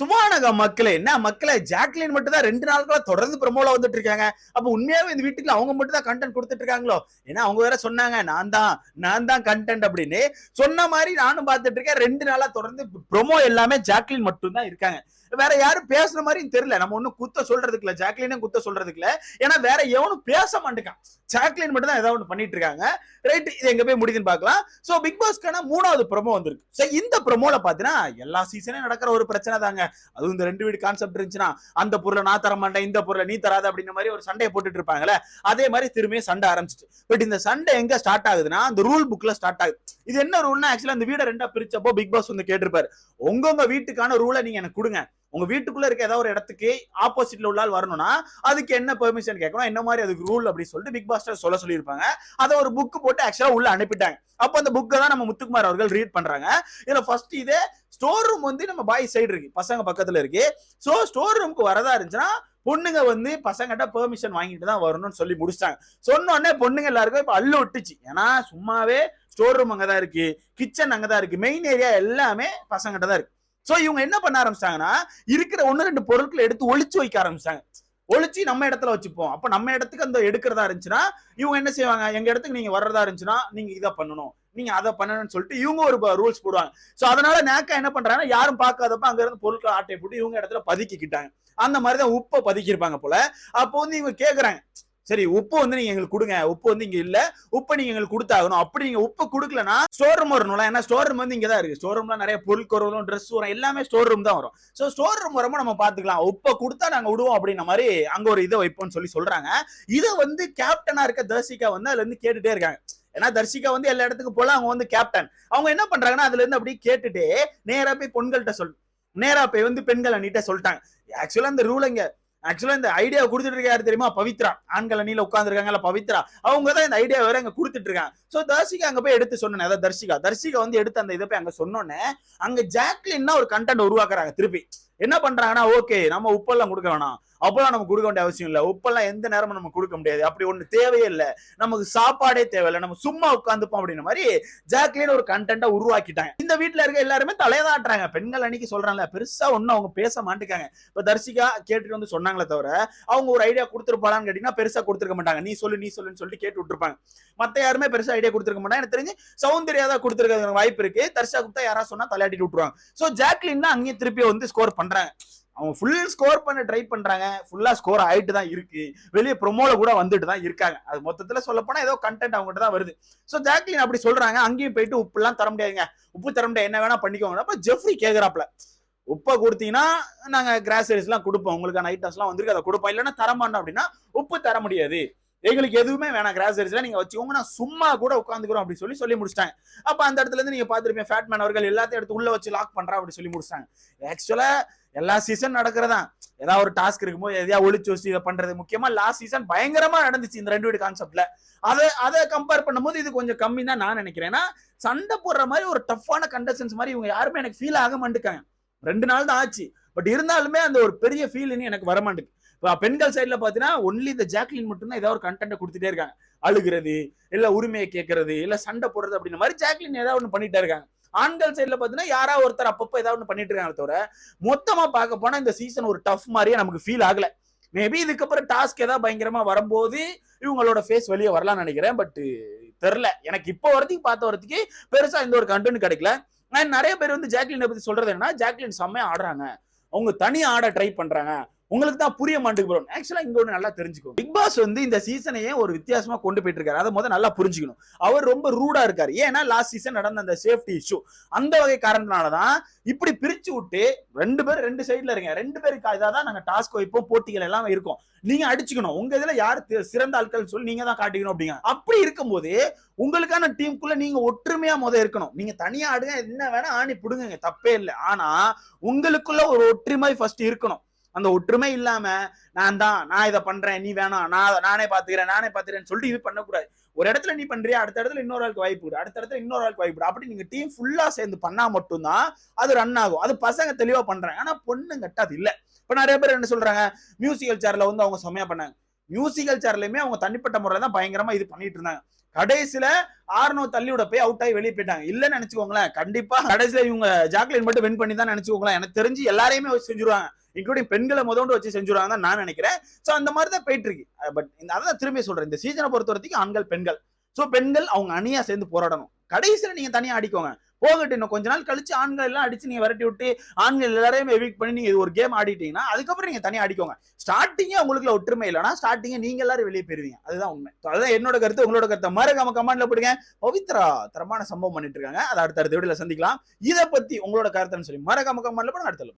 சுமானக மக்களே என்ன மக்களே ஜாக்லின் மட்டும் தான் ரெண்டு நாட்களா தொடர்ந்து ப்ரமோல வந்துட்டு இருக்காங்க. அப்ப உண்மையாவே இந்த வீட்டுல அவங்க மட்டும் தான் கண்டென்ட் கொடுத்துட்டு இருக்காங்களோ? ஏன்னா அவங்க வேற சொன்னாங்க நான் தான் நான் தான் கண்டென்ட் அப்படின்னு. சொன்ன மாதிரி நானும் பார்த்துட்டு இருக்கேன் ரெண்டு நாளா தொடர்ந்து ப்ரொமோ எல்லாமே ஜாக்லின் மட்டும் தான் இருக்காங்க. வேற யாரும் பேசுற மாதிரியும் தெரியல. நம்ம ஒண்ணும் குத்த சொல்றதுக்கு இல்ல ஜாக்லினும் குத்த சொல்றதுக்கு இல்ல ஏன்னா வேற எவனும் பேச மாட்டேங்கான். ஜாக்லின் மட்டும் தான் ஏதாவது ஒன்று பண்ணிட்டு இருக்காங்க. ரைட் இது எங்க போய் முடியுதுன்னு பார்க்கலாம். சோ பிக் பாஸ்க்கான மூணாவது ப்ரொமோ வந்திருக்கு. சோ இந்த ப்ரொமோல பாத்தீங்கன்னா எல்லா சீசனும் நடக்கிற ஒரு பிரச்சனை தாங்க. அதுவும் இந்த ரெண்டு வீடு கான்செப்ட் இருந்துச்சுன்னா அந்த பொருளை நான் தர மாட்டேன் இந்த பொருளை நீ தராத அப்படின்ற மாதிரி ஒரு சண்டையை போட்டுட்டு இருப்பாங்கல்ல. அதே மாதிரி திரும்பியும் சண்டை ஆரம்பிச்சிட்டு. பட் இந்த சண்டை எங்க ஸ்டார்ட் ஆகுதுன்னா அந்த ரூல் புக்ல ஸ்டார்ட் ஆகுது. இது என்ன ரூல்னா ஆக்சுவலா இந்த வீடை ரெண்டா பிரிச்சப்போ பிக் பாஸ் வந்து கேட்டிருப்பாரு. உங்க வீட்டுக்கான ரூலை நீங்க எனக்கு கொடுங்க. உங்க வீட்டுக்குள்ள இருக்க ஏதாவது ஒரு இடத்துக்கு ஆப்போசிட்ல உள்ளால் வரணும்னா அதுக்கு என்ன பெர்மிஷன் கேட்கணும்? என்ன மாதிரி அதுக்கு ரூல் அப்படி சொல்லிட்டு பிக் பாஸ்டர் சொல்ல சொல்லியிருப்பாங்க. அதை ஒரு புக் போட்டு ஆக்சுவலா உள்ள அனுப்பிட்டாங்க. அப்போ அந்த புக்கை தான் நம்ம முத்துக்குமார் அவர்கள் ரீட் பண்றாங்க. இதுல ஃபர்ஸ்ட் இதே ஸ்டோர் ரூம் வந்து நம்ம பாய் சைடு இருக்கு. பசங்க பக்கத்துல இருக்கு. ஸோ ஸ்டோர் ரூமுக்கு வரதா இருந்துச்சுன்னா பொண்ணுங்க வந்து பசங்கிட்ட பெர்மிஷன் வாங்கிட்டு தான் வரணும்னு சொல்லி முடிச்சிட்டாங்க. சொன்னோடனே பொண்ணுங்க எல்லாருக்கும் இப்போ அள்ளு விட்டுச்சு. ஏன்னா சும்மாவே ஸ்டோர் ரூம் அங்கே தான் இருக்கு. கிச்சன் அங்கே தான் இருக்கு. மெயின் ஏரியா எல்லாமே பசங்கிட்ட தான் இருக்கு. சோ இவங்க என்ன பண்ண ஆரம்பிச்சாங்கன்னா இருக்கிற ஒன்னு ரெண்டு பொருட்களை எடுத்து ஒழிச்சு வைக்க ஆரம்பிச்சாங்க ஒழிச்சு நம்ம இடத்துல வச்சுப்போம். அப்ப நம்ம இடத்துக்கு அந்த எடுக்கிறதா இருந்துச்சுன்னா இவங்க என்ன செய்வாங்க? எங்க இடத்துக்கு நீங்க வர்றதா இருந்துச்சுன்னா நீங்க இதை பண்ணணும். நீங்க அதை பண்ணணும்னு சொல்லிட்டு இவங்க ஒரு ரூல்ஸ் போடுவாங்க. சோ அதனால நேக்கா என்ன பண்றாங்கன்னா யாரும் பார்க்காதப்ப அங்க இருந்து பொருட்கள் ஆட்டை போட்டு இவங்க இடத்துல பதுக்கிக்கிட்டாங்க. அந்த மாதிரிதான் உப்பை பதுக்கியிருப்பாங்க போல. அப்போ வந்து இவங்க கேக்குறாங்க சரி உப்பு வந்து நீங்க எங்களுக்கு கொடுங்க. உப்பு வந்து இங்க இல்ல. உப்பு நீங்க எங்களுக்கு கொடுத்தாகணும். அப்படி நீங்க உப்பு கொடுக்கலனா ஸ்டோர் ரூம் வரணும்ல ஏன்னா ஸ்டோர் ரூம் வந்து இங்க தான் இருக்கு. ஸ்டோர் ரூம்ல நிறைய பொருட்கள் வரும் ட்ரெஸ் வரும் எல்லாமே ஸ்டோர் ரூம் தான் வரும். சோ ஸ்டோர் ரூம் வரமோ நம்ம பாத்துக்கலாம் உப்பை கொடுத்தா நாங்க விடுவோம் அப்படின்ற மாதிரி அங்க ஒரு இதை வைப்போம்னு சொல்லி சொல்றாங்க. இதை வந்து கேப்டனா இருக்க தர்சிகா வந்து அதுல இருந்து கேட்டுட்டே இருக்காங்க. ஏன்னா தர்ஷிகா வந்து எல்லா இடத்துக்கு போல அவங்க வந்து கேப்டன் அவங்க என்ன பண்றாங்கன்னா அதுல இருந்து அப்படியே கேட்டுட்டு நேரா போய் பொண்கள்கிட்ட சொல் நேரா போய் வந்து பெண்கள் அண்ணிட்ட சொல்லிட்டாங்க. ஆக்சுவலா அந்த ரூல் இங்க ஆக்சுவலா இந்த ஐடியா கொடுத்துட்டு இருக்க யாரு தெரியுமா? பவித்ரா. ஆண்கள் அணியில உட்காந்துருக்காங்கல்ல பவித்ரா. அவங்க தான் இந்த ஐடியா வேற அங்க கொடுத்துட்டு இருக்காங்க. சோ தர்ஷிகா அங்க போய் எடுத்து சொன்னேன் அதாவது தர்ஷிகா. தர்ஷிகா வந்து எடுத்து அந்த இதை போய் அங்க சொன்னோன்னே அங்க ஜாக்லின்னா ஒரு கண்டென்ட் உருவாக்குறாங்க திருப்பி. என்ன பண்றாங்கன்னா ஓகே நம்ம உப்பெல்லாம் கொடுக்க வேணாம். அப்பெல்லாம் நம்ம கொடுக்க வேண்டிய அவசியம் இல்ல. உப்பெல்லாம் எந்த நேரமும் நம்ம கொடுக்க முடியாது. அப்படி ஒண்ணு தேவையே இல்ல. நமக்கு சாப்பாடே தேவையில்லை. நம்ம சும்மா உட்காந்துப்போம் அப்படின்ற மாதிரி ஜாக்லின் ஒரு கண்டென்ட்டை உருவாக்கிட்டாங்க. இந்த வீட்டுல இருக்க எல்லாருமே தலையதாட்டுறாங்க பெண்கள் அன்னைக்கு சொல்றாங்கல்ல பெருசா ஒண்ணும் அவங்க பேச மாட்டேங்காங்க. இப்ப தர்சிகா கேட்டுட்டு வந்து சொன்னாங்களே தவிர அவங்க ஒரு ஐடியா கொடுத்துருப்பாளான்னு கேட்டீங்கன்னா பெருசா கொடுத்துருக்க மாட்டாங்க. நீ சொல்லு நீ சொல்லுன்னு சொல்லிட்டு கேட்டு விட்டுருப்பாங்க. மத்த யாருமே பெருசா ஐடியா கொடுத்துருக்க மாட்டாங்க. எனக்கு தெரிஞ்சு சௌந்தர்யா தான் கொடுத்துருக்க வாய்ப்பு இருக்கு. தர்ஷா குப்தா யாராவது சொன்னா தலையாட்டிட்டு விட்டுருவாங்க. சோ ஜாக்லின் தான் அங்கேயும் திருப்பி வந்து ஸ்கோர் பண்றாங்க. அவங்க ஃபுல் ஸ்கோர் பண்ண ட்ரை பண்றாங்க. ஃபுல்லா ஸ்கோர் ஆயிட்டு தான் இருக்கு. வெளியே ப்ரொமோல கூட வந்துட்டு தான் இருக்காங்க. அது மொத்தத்துல சொல்ல போனா ஏதோ கண்டென்ட் அவங்ககிட்ட தான் வருது. சோ ஜாக்லின் அப்படி சொல்றாங்க. அங்கேயும் போயிட்டு உப்புலாம் தர முடியாதுங்க. உப்பு தர முடியாது. என்ன வேணா பண்ணிக்கோங்க. அப்ப ஜெஃப்ரி கேக்குறாப்ல உப்பை கொடுத்தீங்கன்னா நாங்க கிராசரிஸ் எல்லாம் கொடுப்போம். உங்களுக்கான ஐட்டம்ஸ் எல்லாம் வந்திருக்கு. அதை கொடுப்போம். இல்லைன்னா தரமாட்டோம் அப்படின்னா உப்பு தர முடியாது. எங்களுக்கு எதுவுமே வேணாம் கிராசரிஸ்ல நீங்க வச்சுக்கோங்க நான் சும்மா கூட உட்காந்துக்கிறோம் அப்படி சொல்லி சொல்லி முடிச்சிட்டாங்க. அப்ப அந்த இடத்துல இருந்து நீங்க பாத்துருப்பீங்க ஃபேட்மேன் அவர்கள் எல்லாத்தையும் எடுத்து உள்ள வச்சு லாக் பண்றா அப்படி சொல்லி முடிச்சிட்டாங்க. ஆக்சுவலா எல்லா சீசன் நடக்கிறதா ஏதாவது ஒரு டாஸ்க் இருக்கும்போது எதையா ஒளிச்சு வச்சு இதை பண்றது. முக்கியமா லாஸ்ட் சீசன் பயங்கரமா நடந்துச்சு இந்த ரெண்டு வீடு கான்செப்ட்ல அதை அதை கம்பேர் பண்ணும்போது இது கொஞ்சம் கம்மி தான் நான் நினைக்கிறேன். ஏன்னா சண்டை போடுற மாதிரி ஒரு டஃப்பான கண்டஸ்டன்ஸ் மாதிரி இவங்க யாருமே எனக்கு ஃபீல் ஆக மாட்டேக்காங்க ரெண்டு நாள் தான் ஆச்சு. பட் இருந்தாலுமே அந்த ஒரு பெரிய ஃபீல் எனக்கு வர மாட்டேங்குது. பெண்கள் சைட்ல பாத்தீங்கன்னா ஒன்லி இந்த ஜாக்லின் மட்டும்தான் ஏதாவது ஒரு கண்டென்ட் கொடுத்துட்டே இருக்காங்க. அழுகிறது இல்ல உரிமையை கேட்கறது இல்ல சண்டை போடுறது அப்படின்ற மாதிரி ஜாக்லின் ஏதாவது ஒன்று பண்ணிட்டே இருக்காங்க. ஆண்கள் சைட்ல பாத்தீங்கன்னா யாரா ஒருத்தர் அப்பப்போ ஏதாவது ஒன்று பண்ணிட்டு இருக்காங்க தவிர மொத்தமா பார்க்க போனா இந்த சீசன் ஒரு டஃப் மாதிரியே நமக்கு ஃபீல் ஆகல. மேபி இதுக்கப்புறம் டாஸ்க் ஏதாவது பயங்கரமா வரும்போது இவங்களோட ஃபேஸ் வெளியே வரலாம்னு நினைக்கிறேன். பட் தெரில எனக்கு இப்போ வரதுக்கு பார்த்த வரதுக்கு பெருசா இந்த ஒரு கண்டென்ட் கிடைக்கல. நான் நிறைய பேர் வந்து ஜாக்லினை பத்தி சொல்றது என்னன்னா ஜாக்லின் செம்மையா ஆடுறாங்க. அவங்க தனியாக ஆட ட்ரை பண்றாங்க. உங்களுக்கு தான் புரிய மாட்டேங்குது ப்ரோ ஆக்சுவலா இங்க ஒன்று நல்லா தெரிஞ்சுக்கோ பிக் பாஸ் வந்து இந்த சீசனையே ஒரு வித்தியாசமா கொண்டு போயிட்டு இருக்காரு அதை முதல் நல்லா புரிஞ்சுக்கணும். அவர் ரொம்ப ரூடா இருக்காரு. ஏன்னா லாஸ்ட் சீசன் நடந்த அந்த சேஃப்டி இஷ்யூ அந்த வகை காரணத்தினால தான் இப்படி பிரிச்சு விட்டு ரெண்டு பேர் ரெண்டு சைடுல இருங்க. ரெண்டு பேருக்கு இதாக தான் நாங்க டாஸ்க் வைப்போம் போட்டிகள் எல்லாம் இருக்கும். நீங்க அடிச்சுக்கணும். உங்க இதுல யார் சிறந்த ஆட்கள் சொல்லி நீங்க தான் காட்டிக்கணும் அப்படிங்க. அப்படி இருக்கும்போது உங்களுக்கான டீமுக்குள்ள நீங்க ஒற்றுமையா முத இருக்கணும். நீங்க தனியா ஆடுங்க. என்ன வேணா ஆணி பிடுங்குங்க. தப்பே இல்லை. ஆனா உங்களுக்குள்ள ஒரு ஒற்றுமை ஃபர்ஸ்ட் இருக்கணும். அந்த ஒற்றுமை இல்லாம நான் தான் நான் இதை பண்றேன் நீ வேணாம் நான் நானே பாத்துக்கிறேன் நானே பாத்துக்கிறேன்னு சொல்லிட்டு இது பண்ணக்கூடாது. ஒரு இடத்துல நீ பண்றியா அடுத்த இடத்துல இன்னொரு ஆளுக்கு வாய்ப்பு விடு அடுத்த இடத்துல இன்னொரு ஆளுக்கு வாய்ப்பு அப்படி நீங்க டீம் ஃபுல்லா சேர்ந்து பண்ணா மட்டும்தான் அது ரன் ஆகும். அது பசங்க தெளிவா பண்றாங்க. ஆனா பொண்ணுங்கட்ட அது இல்ல. இப்ப நிறைய பேர் என்ன சொல்றாங்க மியூசிக்கல் சேர்ல வந்து அவங்க செம்மையா பண்ணாங்க. மியூசிக்கல் சேர்லயுமே அவங்க தனிப்பட்ட முறையில தான் பயங்கரமா இது பண்ணிட்டு இருந்தாங்க. கடைசியில ஆர்னோ தள்ளி போய் அவுட் ஆகி வெளியே போயிட்டாங்க. இல்லன்னு நினைச்சுக்கோங்களேன். கண்டிப்பா கடைசியில இவங்க ஜாக்லின் மட்டும் வின் பண்ணி தான் நினைச்சுக்கோங்களேன். எனக்கு தெரிஞ்சு எல்லாரையுமே வச்சு செஞ்சுருவாங்க. இன்க்ளூடிங் பெண்களை முதல்ல வச்சு செஞ்சுருவாங்க நான் நினைக்கிறேன். சோ அந்த மாதிரி தான் போயிட்டு இருக்கு. பட் இந்த அதான் திரும்பி சொல்றேன். இந்த சீசனை பொறுத்த வரைக்கும் ஆண்கள் பெண்கள். சோ பெண்கள் அவங்க அணியா சேர்ந்து போராடணும். கடைசியில நீங்க தனியா அடிக்கோங்க போகட்டும். இன்னும் கொஞ்ச நாள் கழிச்சு ஆண்கள் எல்லாம் அடிச்சு நீங்க விரட்டி விட்டு ஆண்கள் எல்லாரையும் எவிக் பண்ணி நீங்க ஒரு கேம் ஆடிட்டீங்கன்னா அதுக்கப்புறம் நீங்க தனியா அடிக்கோங்க. ஸ்டார்டிங்கே உங்களுக்குள்ள ஒற்றுமை இல்லைனா ஸ்டார்டிங்கே நீங்க எல்லாரும் வெளியே போயிருவீங்க. அதுதான் உண்மை. அதுதான் என்னோட கருத்து உங்களோட கருத்தை மறக்காம கமெண்ட்ல போடுங்க. பவித்ரா தரமான சம்பவம் பண்ணிட்டு இருக்காங்க. அதை அடுத்த அடுத்த வீடியோல சந்திக்கலாம். இதை பத்தி உங்களோட கருத்துன்னு சொல்லி மறக்காம கமெண்ட்ல போடுங்க. அடுத்த